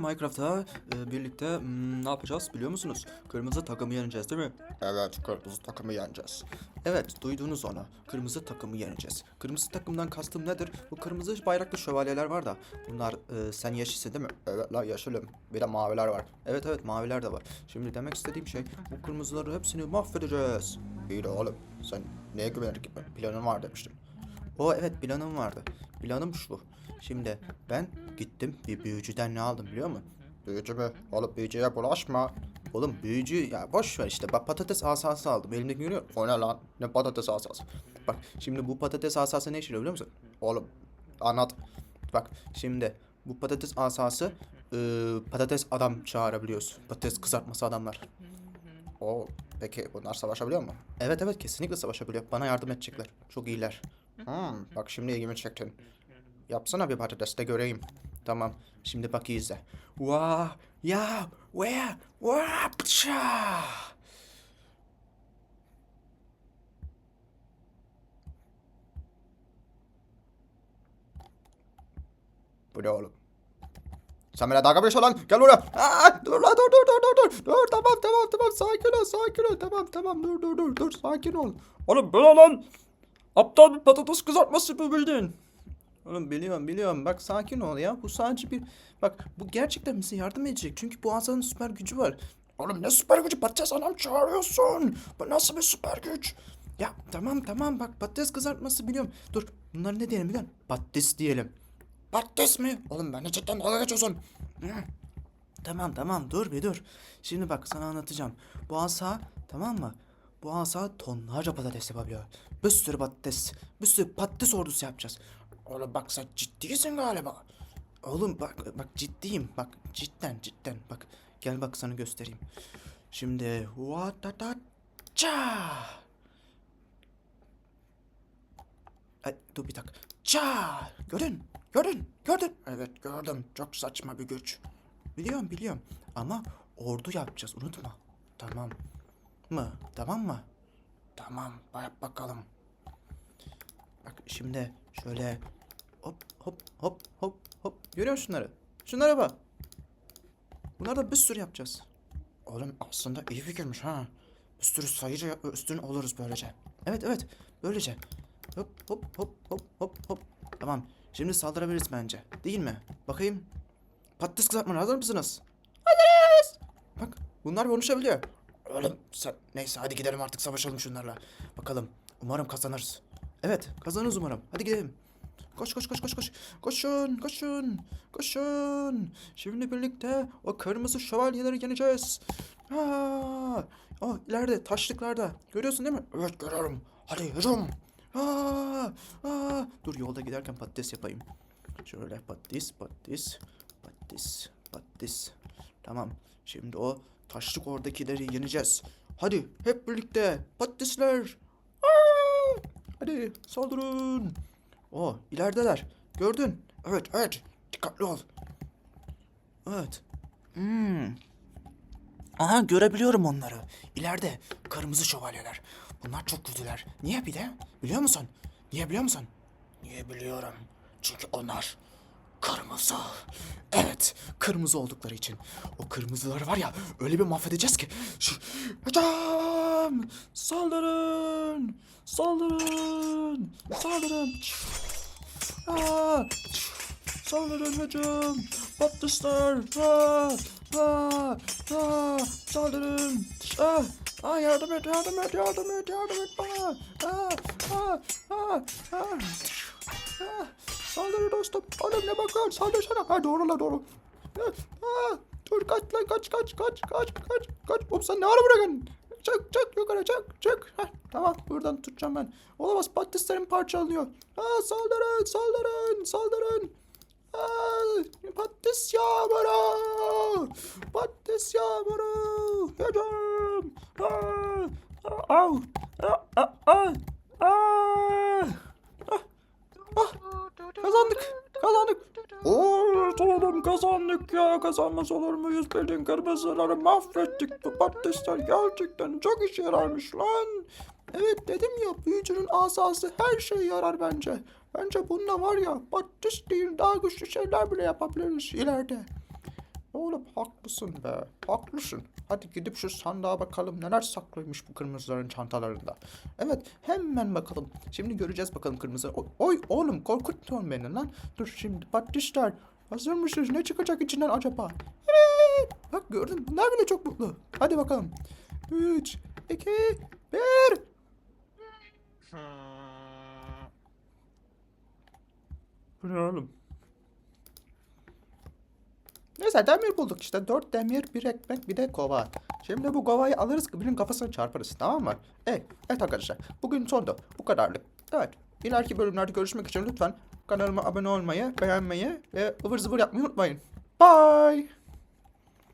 Minecraft'ta e, birlikte hmm, ne yapacağız biliyor musunuz? Kırmızı takımı yeneceğiz değil mi? Evet, kırmızı takımı yeneceğiz. Evet, duydunuz onu. Kırmızı takımı yeneceğiz. Kırmızı takımdan kastım nedir? Bu kırmızı bayraklı şövalyeler var da. Bunlar e, sen yeşilsin değil mi? Evet la yeşilim. Bir de maviler var. Evet evet maviler de var. Şimdi demek istediğim şey bu kırmızıları hepsini mahvedeceğiz. İyi de oğlum sen neye güvenerek planın var demiştin. O evet planım vardı. Planım şu. Şimdi ben gittim bir büyücüden ne aldım biliyor musun? Büyücü mü? Oğlum büyücüye bulaşma. Oğlum büyücü ya boş ver işte. Bak patates asası aldım. Elimdeki görüyor musun? O ne lan? Ne patates asası? Bak şimdi bu patates asası ne işe biliyor musun? Oğlum anlat. Bak şimdi bu patates asası ıı, patates adam çağırabiliyorsun. Patates kızartması adamlar. O peki bunlar savaşabiliyor mu? Evet evet kesinlikle savaşabiliyor. Bana yardım edecekler. Çok iyiler. Hmm, bak şimdi ilgimi çektin. Yapsana bir patates de göreyim. Tamam. Şimdi bak iyi izle. Vah ya where pşa. Bu ne oğlum? Sen bana dalga geçiyorsun lan? Gel buraya. Aa, dur lan dur dur dur dur dur. Dur tamam tamam tamam sakin ol sakin ol. Tamam tamam dur dur dur dur sakin ol. Oğlum böyle lan. Aptal bir patates kızartması yapabildin. Oğlum biliyorum biliyorum bak sakin ol ya bu sadece bir bak bu gerçekten bize yardım edecek çünkü bu Hasan'ın süper gücü var. Oğlum ne süper gücü patates adam çağırıyorsun bu nasıl bir süper güç? Ya tamam tamam bak patates kızartması biliyorum dur bunları ne diyelim biliyor musun? Patates diyelim. Patates mi? Oğlum ben cidden dalga geçiyorsun. Tamam tamam dur bir dur. Şimdi bak sana anlatacağım. Bu asa tamam mı? Bu asa tonlarca patates yapabiliyor. Bir sürü patates. Bir sürü patates ordusu yapacağız. Oğlum bak sen ciddisin galiba. Oğlum bak bak ciddiyim. Bak cidden cidden bak. Gel bak sana göstereyim. Şimdi Cha. Ay, dur bir dakika. Ça! Gördün, gördün, gördün. Evet gördüm. Çok saçma bir güç. Biliyorum, biliyorum. Ama ordu yapacağız, unutma. Tamam. Mı? Tamam mı? Tamam, yap bakalım. Bak şimdi şöyle hop hop hop hop hop. Görüyor musun şunları? Şunlara bak. Bunlardan bir sürü yapacağız. Oğlum aslında iyi fikirmiş ha. Bir sürü sayıca üstün oluruz böylece. Evet evet böylece. Hop hop hop hop hop hop. Tamam şimdi saldırabiliriz bence. Değil mi? Bakayım. Patates kızartma hazır mısınız? Hazırız. Bak bunlar konuşabiliyor. Oğlum sen neyse hadi gidelim artık savaşalım şunlarla. Bakalım umarım kazanırız. Evet kazanırız umarım. Hadi gidelim. Koş koş koş koş koş. Koşun koşun. Koşun. Şimdi birlikte o kırmızı şövalyeleri yeneceğiz. Aa, o ileride taşlıklarda. Görüyorsun değil mi? Evet görüyorum. Hadi hücum. Aa, aa. Dur yolda giderken patates yapayım. Şöyle patates patates patates patates. Tamam. Şimdi o taşlık oradakileri yeneceğiz. Hadi hep birlikte patatesler. Aa! Hadi saldırın. O ilerideler. Gördün. Evet evet. Dikkatli ol. Evet. Hmm. Aha görebiliyorum onları. İleride kırmızı şövalyeler. Bunlar çok kötüler. Niye bir de? Biliyor musun? Niye biliyor musun? Niye biliyorum? Çünkü onlar kırmızı. Evet, kırmızı oldukları için. O kırmızıları var ya öyle bir mahvedeceğiz ki. Şu... Hocam! Saldırın! Saldırın! Saldırın! Aa! Saldırın hocam! Patlıslar! Aa! Aa! Aa! Saldırın! Aa! Aa yardım et, yardım et, yardım et, yardım et bana! Aa! Aa! Aa! Aa! Aa! Saldırın dostum! Ne bakıyorsun? Saldırsana! Ha doğru la doğru! Aa! Dur kaç lan kaç kaç kaç kaç kaç kaç! Oğlum sen ne ara bırakın? Çık çık yukarı çık çık! Heh, tamam buradan tutacağım ben. Olamaz patateslerim parçalanıyor. Aa saldırın saldırın saldırın! Aa, patates yağmuru! Patates yağmuru! Hücum! Aa! Au! Aa! Aa! Aa! Kazandık! Kazandık! Oo, tamam kazandık ya. Kazanmaz olur muyuz? Bildiğin kırmızıları mahvettik. Bu patatesler gerçekten çok işe yararmış lan. Evet dedim ya büyücünün asası her şeye yarar bence. Bence bununla var ya patates değil daha güçlü şeyler bile yapabiliriz ileride. Oğlum haklısın be. Haklısın. Hadi gidip şu sandığa bakalım neler saklıymış bu kırmızıların çantalarında. Evet hemen bakalım. Şimdi göreceğiz bakalım kırmızı. Oy, oy oğlum korkutma beni lan. Dur şimdi patlışlar. Hazır mısınız? Ne çıkacak içinden acaba? Evet. Bak gördün bunlar bile çok mutlu. Hadi bakalım. 3, 2, 1. Bu ne oğlum? Neyse demir bulduk işte. Dört demir, bir ekmek, bir de kova. Şimdi bu kovayı alırız, birinin kafasına çarparız tamam mı? Evet, evet arkadaşlar. Bugün sondu. Bu kadarlık. Evet. İleriki bölümlerde görüşmek için lütfen kanalıma abone olmayı, beğenmeyi ve ıvır zıvır yapmayı unutmayın. Bye.